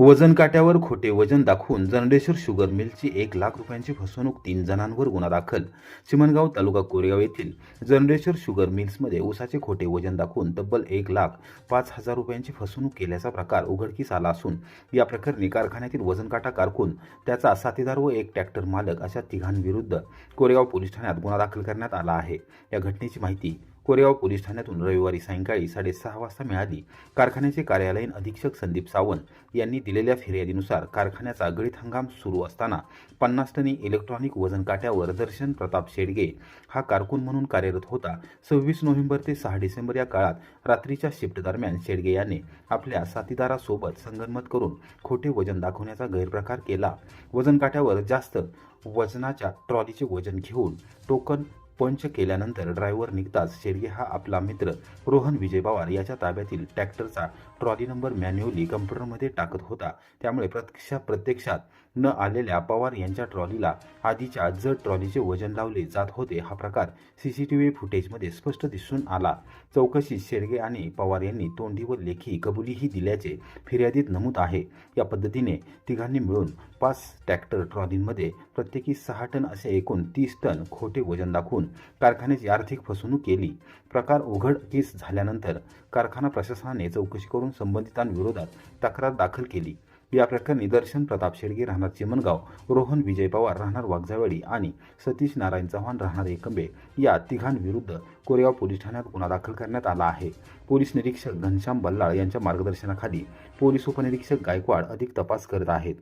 वजन काट्यावर खोटे वजन दाखवून जनडेश्वर शुगर मिलची एक लाख रुपयांची फसवणूक तीन जणांवर गुन्हा दाखल. चिमणगाव तालुका कोरेगाव येथील जनडेश्वर शुगर मिल्समध्ये ऊसाचे खोटे वजन दाखवून तब्बल एक लाख पाच हजार रुपयांची फसवणूक केल्याचा प्रकार उघडकीस आला असून या प्रकरणी कारखान्यातील वजन काटा कारकून त्याचा साथीदार व एक ट्रॅक्टर मालक अशा तिघांविरुद्ध कोरेगाव पोलीस ठाण्यात गुन्हा दाखल करण्यात आला आहे. या घटनेची माहिती कोरेगाव पोलीस ठाण्यातून रविवारी सायंकाळी साडेसहा वाजता मिळाली. कारखान्याचे कार्यालयीन अधीक्षक संदीप सावंत यांनी दिलेल्या फिर्यादीनुसार कारखान्याचा गळीत हंगाम सुरू असताना पन्नास टनी इलेक्ट्रॉनिक वजन काट्यावर दर्शन प्रताप शेडगे हा कारकून म्हणून कार्यरत होता. सव्वीस नोव्हेंबर ते सहा डिसेंबर या काळात रात्रीच्या शिफ्ट दरम्यान शेडगे याने आपल्या साथीदारासोबत संगनमत करून खोटे वजन दाखवण्याचा गैरप्रकार केला. वजन काट्यावर जास्त वजनाच्या ट्रॉलीचे वजन घेऊन टोकन पंच केल्यानंतर ड्रायव्हर निघताच शेडगे हा आपला मित्र रोहन विजय पवार याच्या ताब्यातील ट्रॅक्टरचा ट्रॉली नंबर मॅन्युअली कम्प्युटरमध्ये टाकत होता. त्यामुळे प्रत्यक्ष प्रत्यक्षात न आलेल्या पवार यांच्या ट्रॉलीला आधीच्या जड ट्रॉलीचे वजन लावले जात होते. हा प्रकार सीसीटीव्ही फुटेजमध्ये स्पष्ट दिसून आला. चौकशीत शेडगे आणि पवार यांनी तोंडी व लेखी कबुलीही दिल्याचे फिर्यादीत नमूद आहे. या पद्धतीने तिघांनी मिळून पाच ट्रॅक्टर ट्रॉलींमध्ये प्रत्येकी सहा टन असे एकूण तीस टन खोटे वजन दाखवून कारखान्याची आर्थिक फसवणूक केली. प्रकार उघडकीस झाल्यानंतर कारखाना प्रशासनाने चौकशी करून संबंधितांविरोधात तक्रार दाखल केली. या प्रकरणी दर्शन प्रताप शेडगे राहणार चिमणगाव रोहन विजय पवार राहणार वागजावाडी आणि सतीश नारायण चव्हाण राहणार एकंबे या तिघांविरुद्ध कोरेगाव पोलीस ठाण्यात गुन्हा दाखल करण्यात आला आहे. पोलीस निरीक्षक घनश्याम बल्लाळ यांच्या मार्गदर्शनाखाली पोलीस उपनिरीक्षक गायकवाड अधिक तपास करत आहेत.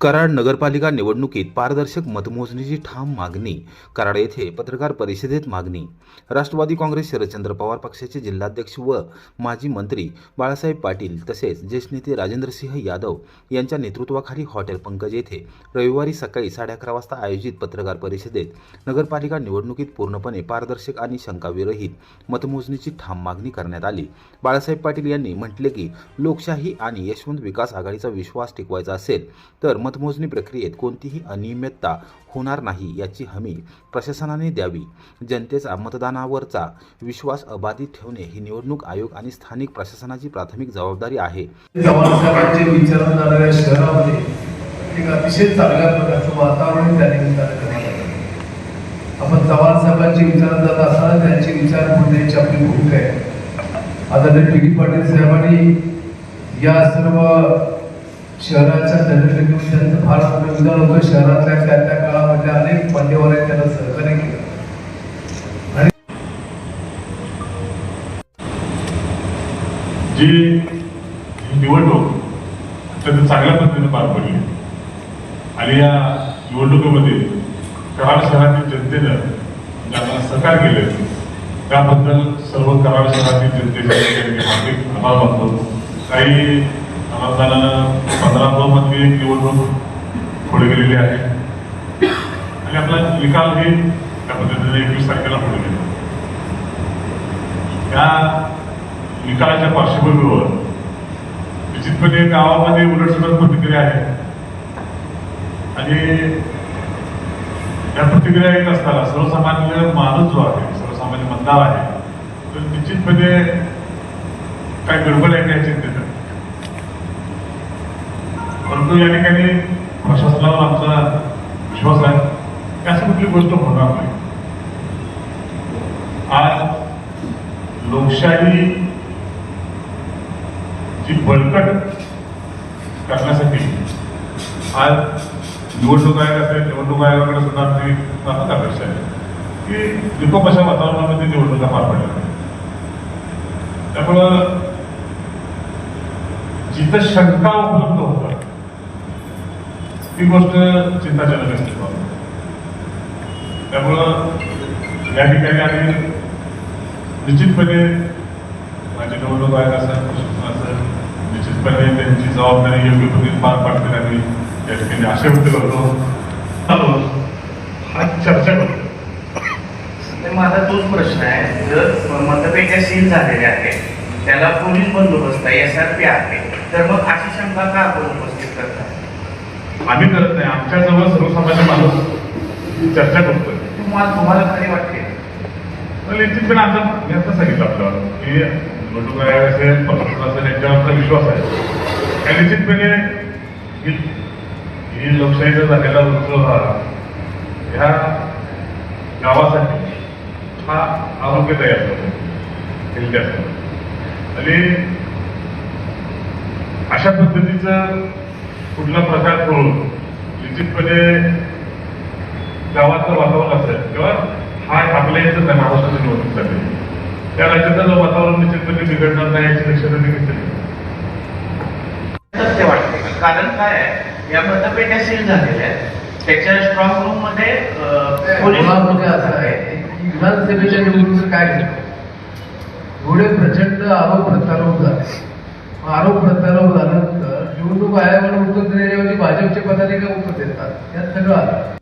कराड नगरपालिका निवडणुकीत पारदर्शक मतमोजणीची ठाम मागणी कराड येथे पत्रकार परिषदेत मागणी. राष्ट्रवादी काँग्रेस शरदचंद्र पवार पक्षाचे जिल्हाध्यक्ष व माजी मंत्री बाळासाहेब पाटील तसेच ज्येष्ठ नेते राजेंद्रसिंह यादव यांच्या नेतृत्वाखाली हॉटेल पंकज येथे रविवारी सकाळी साडे अकरा वाजता आयोजित पत्रकार परिषदेत नगरपालिका निवडणुकीत पूर्णपणे पारदर्शक आणि शंकाविरहित मतमोजणीची ठाम मागणी करण्यात आली. बाळासाहेब पाटील यांनी म्हटले की लोकशाही आणि यशवंत विकास आघाडीचा विश्वास टिकवायचा असेल तर मतमोजणी प्रक्रियेत कोणतीही अनियमितता होणार नाही याची हमी प्रशासनाने द्यावी. जनतेचा मतदानावरचा विश्वास अबाधित ठेवणे ही निवडणूक आयोग आणि स्थानिक प्रशासनाची प्राथमिक जबाबदारी आहे. एक अतिशय चांगल्या प्रकारचं वातावरण त्या निमित्तानं करण्यात आपण चव्हाण साहेबांची विचार जात असताना त्यांची विचार बोलण्याची आपली भूमिका आहे. आता ते टी डी पाटील साहेबांनी या सर्व शहराच्या जनतेने घेऊन त्यांचं फार योगदान होतं. शहरातल्या त्या त्या काळामध्ये अनेक मान्यवरांनी त्यांना सहकार्य केलं. आणि जी निवडणूक अत्यंत चांगल्या पद्धतीने पार पडली आणि या निवडणुकीमध्ये कराड शहरातील जनतेनं ज्यांना आम्हाला सहकार केले त्याबद्दल सर्व कराड शहरातील जनतेचे आभार मानतो. काही आनंदानं पंधरा मध्ये एक निवडणूक पुढे गेलेली आहे. आणि आपला निकाल हे त्या पद्धतीने एकवीस तारखेला पुढे गेला. त्या निकालाच्या पार्श्वभूमीवर निश्चितपणे गावामध्ये उलटसुलट प्रतिक्रिया आहे. आणि त्या प्रतिक्रिया येत असताना सर्वसामान्य माणूस जो आहे सर्वसामान्य मतदार आहे तर निश्चितपणे काय गडबड आहे काय चिंतेत परंतु या ठिकाणी प्रशासनावर आमचा विश्वास आहे. की असं कुठली गोष्ट होणार नाही. आज लोकशाही जी बळकट करण्यासाठी आज निवडणूक आयोग असेल निवडणूक आयोगाकडे सुद्धा आमची प्राथमिक अपेक्षा आहे की निकोप अशा वातावरणामध्ये निवडणुका पार पडल्या त्यामुळं जिथं शंका उपलब्ध होतात ती गोष्ट चिंताजनक असते त्यामुळं या ठिकाणी आम्ही निश्चितपणे माझे निवडणूक आयोग असेल प्रशासन असेल निश्चितपणे त्यांची जबाबदारी योग्य पद्धतीने पार पाडतील आणि या ठिकाणी आशा व्यक्त करतो. चालू हा चर्चा करतो माझा तोच प्रश्न आहे जर मतपेट्या सील झालेल्या आहेत त्याला पोलीस बंदोबस्त आहे एस आर पी आहे तर मग अशी शंका का आपण उपस्थित करतात आम्ही करत नाही. आमच्याजवळ सर्वसामान्य माणूस चर्चा करतोय. तुम्हाला तुम्हाला खरी वाटते. निश्चितपणे आता मी आता सांगितलं आपल्याला की निवडणूक आयोग असेल प्रशासन असेल यांच्यावर आपला विश्वास आहे. आणि निश्चितपणे ही ही लोकशाहीचा झालेला उत्सव हा ह्या गावासाठी हा आरोग्यदायी असतो हेल्दी असतो. आणि अशा पद्धतीचं कुठला प्रकार करून निश्चितपणे गावाचं वातावरण असेल किंवा हा आपल्या इथं आहे महाराष्ट्राच्या निवडणुकीसाठी त्या राज्याचं वातावरण निश्चितपणे बिघडणार नाही याची दक्षता देखील घेतली. वाटते कारण काय आहे? या मतपेट्या सील झालेल्या आहेत. त्याच्या स्ट्रॉंग रूममध्ये असं आहे. विधानसभेच्या निवडणुकीत काय झालं एवढे प्रचंड आरोप प्रत्यारोप झाले. आरोप प्रत्यारोप झाल्यानंतर निवडणूक आयोगाला उत्तर देण्याऐवजी भाजपचे पदाधिकारी उत्तर देतात. यात सगळं आलं.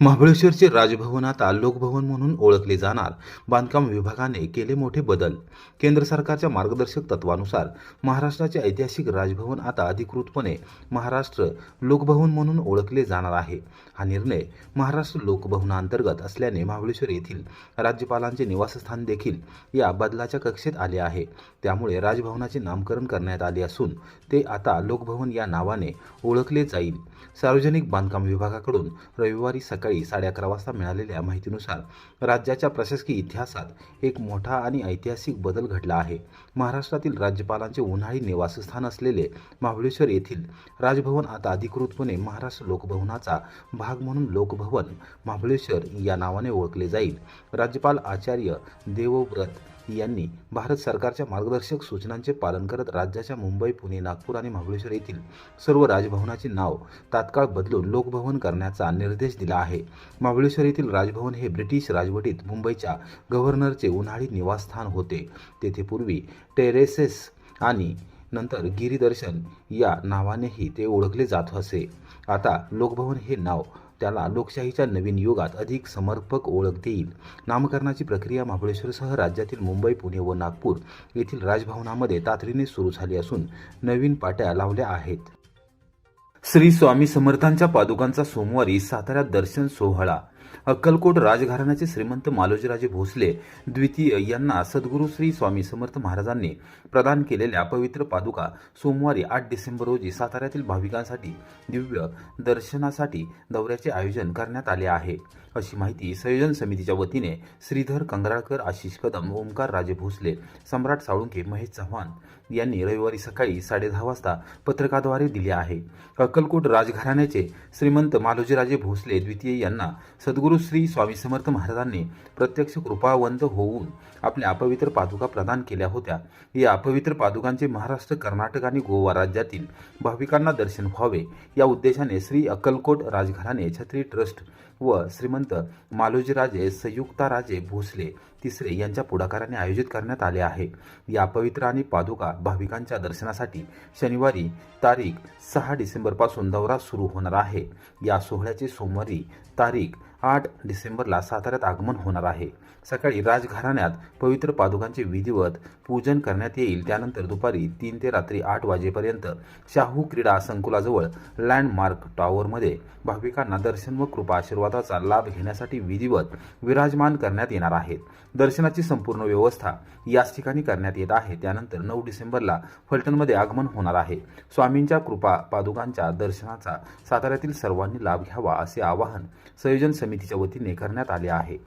महाबळेश्वरचे राजभवन आता लोकभवन म्हणून ओळखले जाणार. बांधकाम विभागाने केले मोठे बदल. केंद्र सरकारच्या मार्गदर्शक तत्वानुसार महाराष्ट्राचे ऐतिहासिक राजभवन आता अधिकृतपणे महाराष्ट्र लोकभवन म्हणून ओळखले जाणार आहे. हा निर्णय महाराष्ट्र लोकभवनांतर्गत असल्याने महाबळेश्वर येथील राज्यपालांचे निवासस्थान देखील या बदलाच्या कक्षेत आले आहे. त्यामुळे राजभवनाचे नामकरण करण्यात आले असून ते आता लोकभवन या नावाने ओळखले जाईल. सार्वजनिक बांधकाम विभागाकडून रविवारी सकाळी साडे अकरा वाजता मिळालेल्या माहितीनुसार राज्याच्या प्रशासकीय इतिहासात एक मोठा आणि ऐतिहासिक बदल घडला आहे. महाराष्ट्रातील राज्यपालांचे उन्हाळी निवासस्थान असलेले महाबळेश्वर येथील राजभवन आता अधिकृतपणे महाराष्ट्र लोकभवनाचा भाग म्हणून लोकभवन महाबळेश्वर या नावाने ओळखले जाईल. राज्यपाल आचार्य देवव्रत यांनी भारत सरकारच्या मार्गदर्शक सूचनांचे पालन करत राज्याच्या मुंबई पुणे नागपूर आणि महाबळेश्वर येथील सर्व राजभवनाचे नाव तात्काळ बदलून लोकभवन करण्याचा निर्देश दिला आहे. महाबळेश्वर येथील राजभवन हे ब्रिटिश राजवटीत मुंबईच्या गव्हर्नरचे उन्हाळी निवासस्थान होते. तेथे पूर्वी टेरेसेस आणि नंतर गिरीदर्शन या नावानेही ते ओळखले जात असे. आता लोकभवन हे नाव त्याला लोकशाहीच्या नवीन युगात अधिक समर्पक ओळख देईल नामकरणाची प्रक्रिया महाबळेश्वरसह राज्यातील मुंबई पुणे व नागपूर येथील राजभवनामध्ये तातडीने सुरू झाली असून नवीन पाट्या लावल्या आहेत. श्री स्वामी समर्थांच्या पादुकांचा सोमवारी साताऱ्यात दर्शन सोहळा अक्कलकोट राजघराण्याचे श्रीमंत मालोजीराजे भोसले द्वितीय यांना सद्गुरू श्री स्वामी समर्थ महाराजांनी प्रदान केलेल्या पवित्र पादुका सोमवारी आठ डिसेंबर रोजी साताऱ्यातील भाविकांसाठी दिव्य दर्शनासाठी दौऱ्याचे आयोजन करण्यात आले आहे. अशी माहिती संयोजन समितीच्या वतीने श्रीधर कंगराळकर आशिष कदम ओंकार राजे भोसले सम्राट साळुंके महेश चव्हाण यांनी रविवारी सकाळी साडेदहा वाजता पत्रकाद्वारे दिले आहे. अक्कलकोट राजघराण्याचे श्रीमंत मालोजीराजे भोसले द्वितीय यांना सद्गुरू श्री स्वामी समर्थ महाराजांनी प्रत्यक्ष कृपावंत होऊन आपल्या अपवित्र पादुका प्रदान केल्या होत्या. या अपवित्र पादुकांचे महाराष्ट्र कर्नाटक आणि गोवा राज्यातील भाविकांना दर्शन व्हावे. या उद्देशाने श्री अक्कलकोट राजघराणे छत्री ट्रस्ट व श्रीमंत मालोजीराजे संयुक्ताराजे भोसले तिसरे यांच्या पुढाकाराने आयोजित करण्यात आले आहे. या पवित्र आणि पादुका भाविकांच्या दर्शनासाठी शनिवारी तारीख सहा डिसेंबरपासून दौरा सुरू होणार आहे. या सोहळ्याचे सोमवारी तारीख आठ डिसेंबरला साताऱ्यात आगमन होणार आहे. सकाळी राजघराण्यात पवित्र पादुकांचे विधिवत पूजन करण्यात येईल. त्यानंतर दुपारी तीन ते रात्री आठ वाजेपर्यंत शाहू क्रीडा संकुलाजवळ लँडमार्क टॉवरमध्ये भाविकांना दर्शन व कृपा आशीर्वादाचा लाभ घेण्यासाठी विधिवत विराजमान करण्यात येणार आहेत. दर्शनाची संपूर्ण व्यवस्था याच ठिकाणी करण्यात येत आहे. त्यानंतर नऊ डिसेंबरला फलटणमध्ये आगमन होणार आहे. स्वामींच्या कृपा पादुकांच्या दर्शनाचा साताऱ्यातील सर्वांनी लाभ घ्यावा असे आवाहन संयोजन समितीच्या वतीने करण्यात आले आहे.